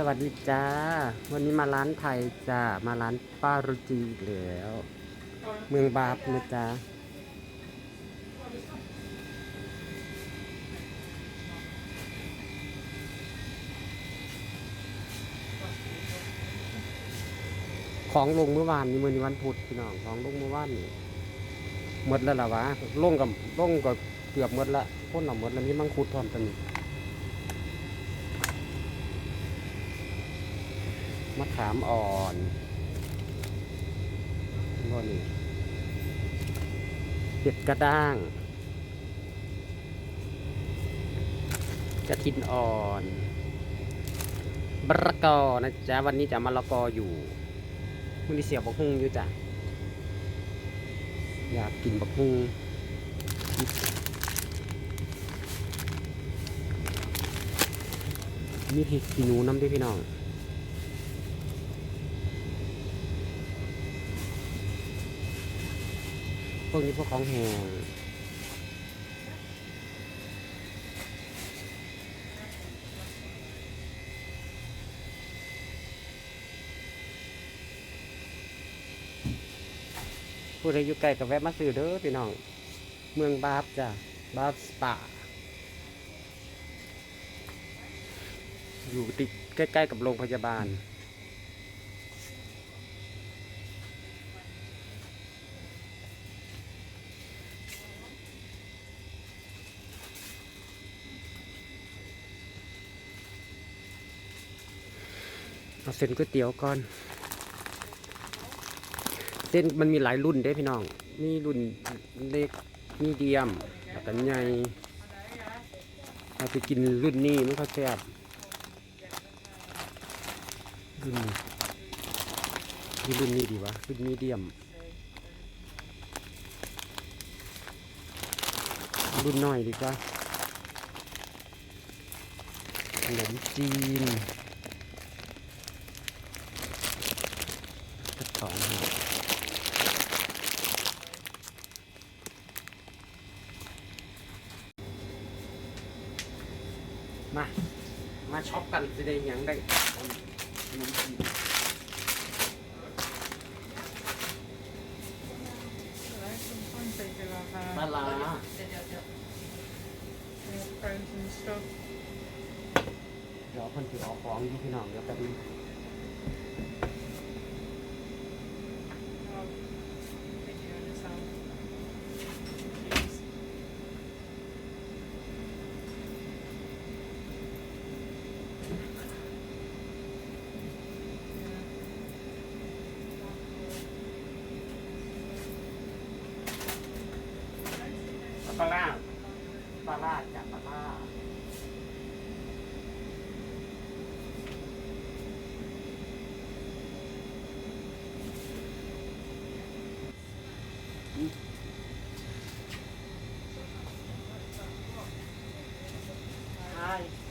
สวัสดีจ้า วันนี้มาร้านไทยจ้า มาร้านป้ารุจีอีกแล้ว เมืองบาปนะจ๊ะของลงเมื่อวานนี้มื่อนี้วันพุธพี่น้องของลงเมื่อวานนี่หมดแล้วล่ะวะลงกับลงก็เกือบหมดละพ่นหนหมดแล้วมีมังคุดทอมกันนี่ มะขามอ่อนนี่เห็ดกระด้าง กระทินอ่อนบรกอนะจ๊ะวันนี้จะมาละกออยู่มันนี้เสียบบักฮุ่งอยู่จ้ะอยากกินบักฮุ่งมีเห็ดขี้หนูน้ำด้วยพี่น้อง วกนี้พวกของแห้งผู้ใดอยู่ใกล้กับแวะมาซื้อเด้อพี่น้อง เมืองบาบจ้ะบาบสปาอยู่ติดใกล้ ๆ กับโรงพยาบาล เอาเส้นก๋วยเตี๋ยวก่อน เส้นมันมีหลายรุ่นเด้พี่น้อง มีรุ่นเล็ก มีเดียมแล้วก็ใหญ่เราไปกินรุ่นนี้มันก็แซ่บรุ่นนี้รุ่นนี้ดีวะรุ่นมีเดียม รุ่นน้อยดีกว่าขนมจีน สักสองหัวมา มาช็อปกันจะ ได้ยังได้ขนมจีนปลาร้าเดี๋ยวคนถือเอาของอยู่พี่น้องเดี๋ยวแป๊บนึงาร้าปลาร้าจากปลาร้าใช่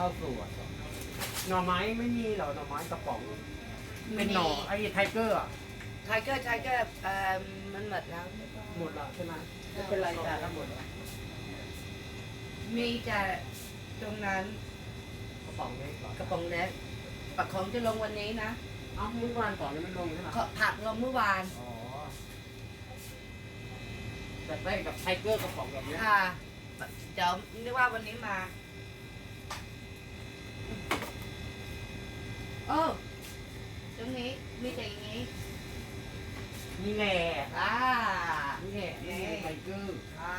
เข้าวสวย หน่อไม้ไม่มีเหรอหน่อไม้กระป๋องเป็นหน่อไอ้ไทเกอร์อะไทเกอร์ไทเกอร์เอ่อมันหมดแล้ว หมดแล้วใช่ไหมไม่เป็นไรจ้ะถ้าหมดแล้วมีแต่ตรงนั้นกระป๋องเล็กก่อนกระป๋องเล็กปักของจะลงวันนี้นะเอ้าเมื่อวานก่อนยังไม่ลงใช่ไหมขอผักลงเมื่อวานอ๋อแต่ได้กับไทเกอร์กระป๋องแบบเนี้ยค่ะเดี๋ยวนึกว่าวันนี้มา โอ้ตรงนี้มีแต่อย่างนี้นี่แหละอ่านี่แหละนี่แหละไทเกอร์อ่า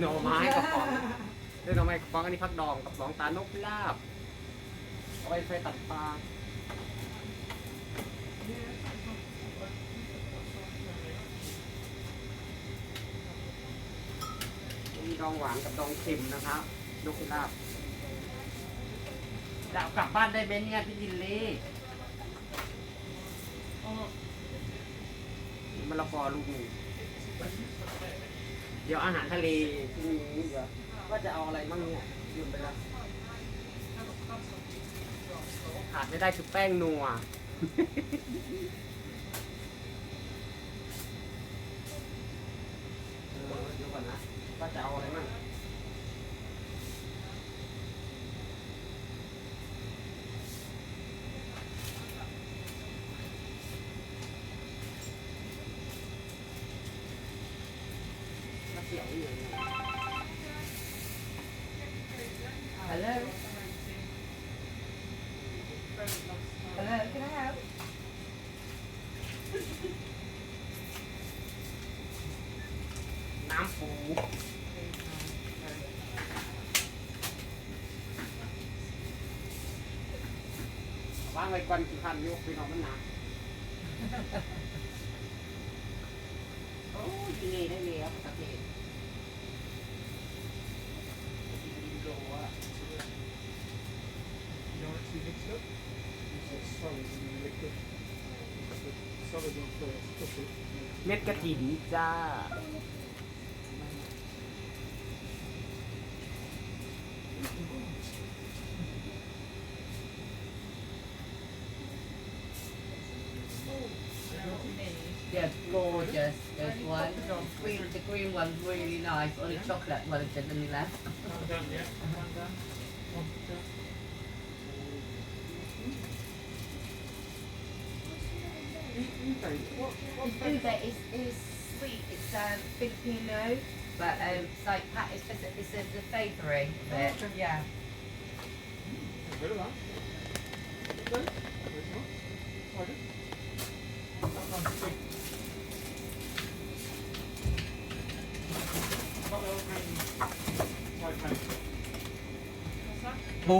หน่อไม้กระป๋องเรื่องหน่อไม้กระป๋องอันนี้พักดองกับสองตาลนกพิราบเอาไว้ใช้ตัดปลามีดองหวานกับดองเค็มนะครับนกพิราบ จะเอากลับบ้านได้ไหมเนี่ยพี่ดินลี่มะละกอลูกหนึ่งเดี๋ยวอาหารทะเลพรุ่งนี้เดี๋ยวว่าจะเอาอะไรบ้างเนี่ยลืมไปแล้วขาดไม่ได้คือแป้งนัว เออเดี๋ยวก่อนนะว่าจะเอาอะไรบ้างมะเขียวนี่ยังไง ฮัลโหลฮัลโหล can I help น้ำปูวางไว้ก่อนกี่พันยกไปนอนมันหนักโอ้ยที่นี่ได้แล้วประเทศอินโดอะ You want it to be mixed up? It's solid and then liquid. It's the solid one first. Push it. เม็ดกระถินจ้า They're gorgeous. There's one. Green, the green one's really nice, or the chocolate one is definitely left. Uber is, is sweet. It's uh, um, Filipino. but um, it's like pat. It's just it's a, the favouring of it. Okay. Yeah. Very nice. Very nice. Pardon? That one's big. Not the old man, white man. What's that? ปู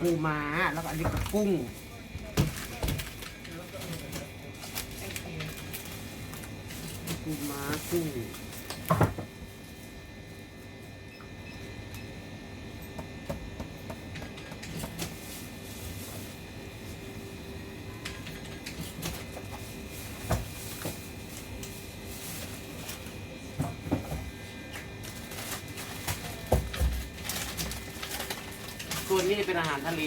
ปูม้า แล้วก็อันนี้ก็กุ้ง Thank you. ปูม้ากุ้ง วนนี่เป็นอาหารทะเล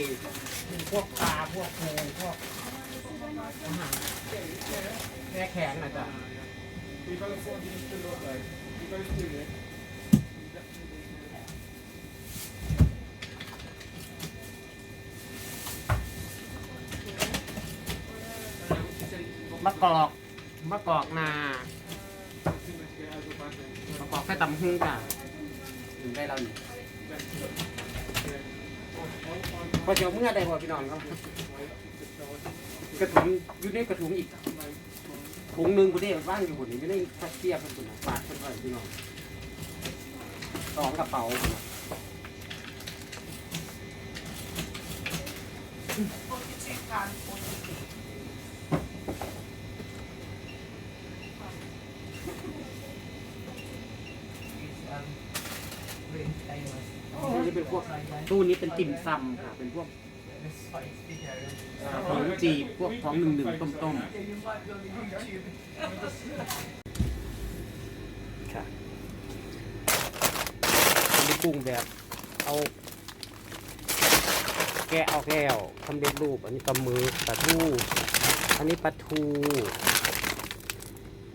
พวกปลาพวกปูพวกอาหารแม่แข็งนะจ๊ะมะกอกมะกอกนามะกอกแค่ตำฮึ่งจ้ะถึงได้เราอยู่ พอเจอเมื่อได้พอพี่น้องครับกระถุงอยู่ในกระถุงอีกถุงหนึ่งคนนี้ว่างอยู่คนนี้ไม่ได้พัดเทียบคนนะฝากคนไว้พี่น้องสองกระเป๋าพุ่นน่ะ Forty-two pounds forty-two. It's um really famous. นี่เป็น พวกตู้นี้เป็นติ่มซำค่ะ เป็นพวก This fight video. อ่าของจีบพวกของหนึ่งหนึ่งต้มต้ม Yeah, you might be on YouTube. ๆค่ะอันนี้กุ้งแบบ เอา แกะออกแล้วทำเร็จรูป อันนี้ปลาหมึกปลาทูอันนี้ปลาทู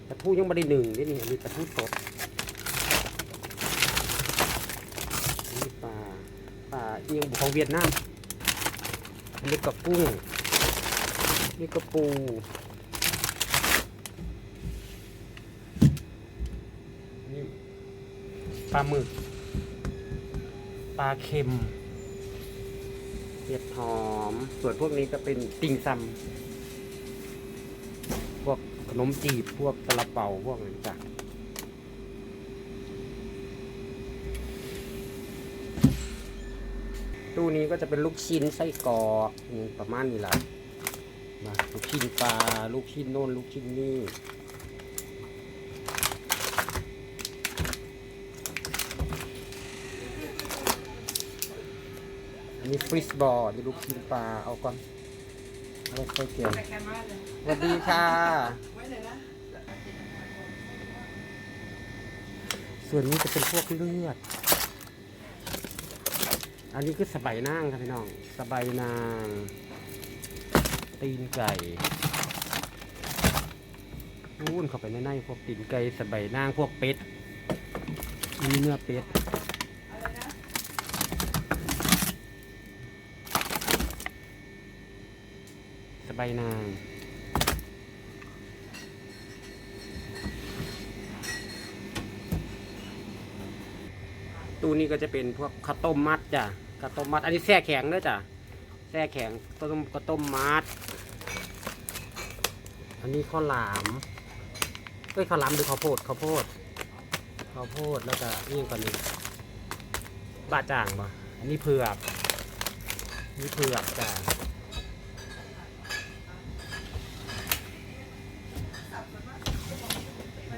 ปลาทูยังไม่ได้หนึ่งนี่นี่อันนี้ปลาทูสดอันนี้ปลา ปลาเอียงของเวียดนามอันนี้กระกุ้งนี่กระปูนี่ปลาหมึก ปลาเค็มเห็ดหอม ส่วนพวกนี้ก็เป็นติ่งซำพวกขนมจีบ พวกตะลาเป่าพวกนั้นจ้ะตูู้้นี้ก็จะเป็นลูกชิ้นไส้กรอกประมาณนี้แหละมาลูกชิ้นปลาลูกชิ้นโน่นลูกชิ้นนี่อันนี้ฟริสบอลนี่ลูกชิ้นปลาเอาก่อนเอาไปใส่เกลือสวัสดีค่ะ ส่วนนี้จะเป็นพวกเลือด อันนี้คือสบายนางครับพี่น้องสบายนาง ตีนไก่วุ่นเข้าไปในในพวกตีนไก่สบายนางพวกเป็ดอันนี้เนื้อเป็ดสบายนางตู้นี้ก็จะเป็นพวกข้าวต้มมัดจ้ะ ข้าวต้มมัด อันนี้แช่แข็งด้วยจ้ะแช่แข็งต้มข้าวต้มมัด อันนี้ข้าวหลามเอ้ยข้าวหลามหรือข้าวโพดข้าวโพดข้าวโพดแล้วก็นี่ก่อนนี้บะจ่างปะอันนี้เผือกนี่เผือกจ้ะ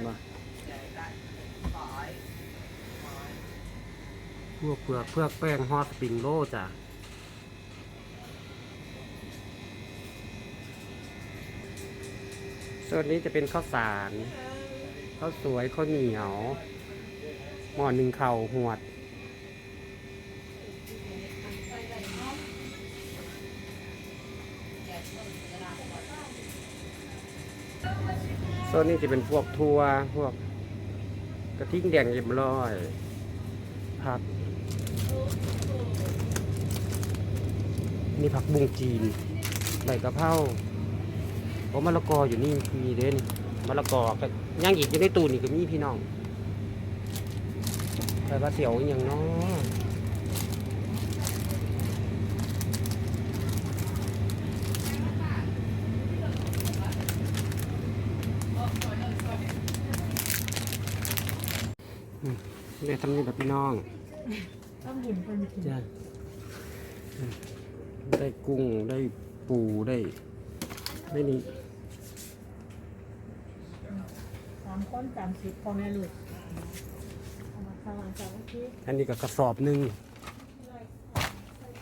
มา พวกเปลือกเพือกแป้งฮอตสปริงโรลจ้ะส่วนนี้จะเป็นข้าวสารข้าวสวยข้าวเหนียวหม้อหนึ่งเข่าหวดโซนนี้จะเป็นพวกทัวพวกกระทิ่งแดงเรียบร้อย ผัก นี่ผักบุ้งจีนใบกะเพราโอ้มะละกออยู่นี่มีเด้นี่มะละกอก็ย่างอีกอยู่ในตู้นี่ก็มีพี่น้องแต่ว่าเสียวอหย่างเน้อได้ทำนี่แบบพี่น้องต้องเห็นคนจริงจ้ะอืม ได้กุ้งได้ปูได้ ได้นี่สามคนสามสิบพอแม่ลูกเอามาสว่างจากโอเคอันนี้ก็กระสอบหนึ่ง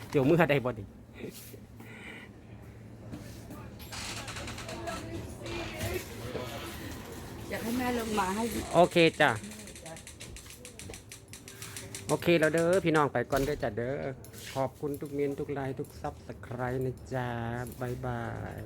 เจียวมือได้บ่ดิอยากให้แม่ลงมาให้โอเคจ้ะ โอเคแล้วเด้อพี่น้องไปก่อนเด้อจ้ะเด้อ ขอบคุณทุกเมนทุกไลน์ทุกซับสไครต์นะจ๊ะบายบาย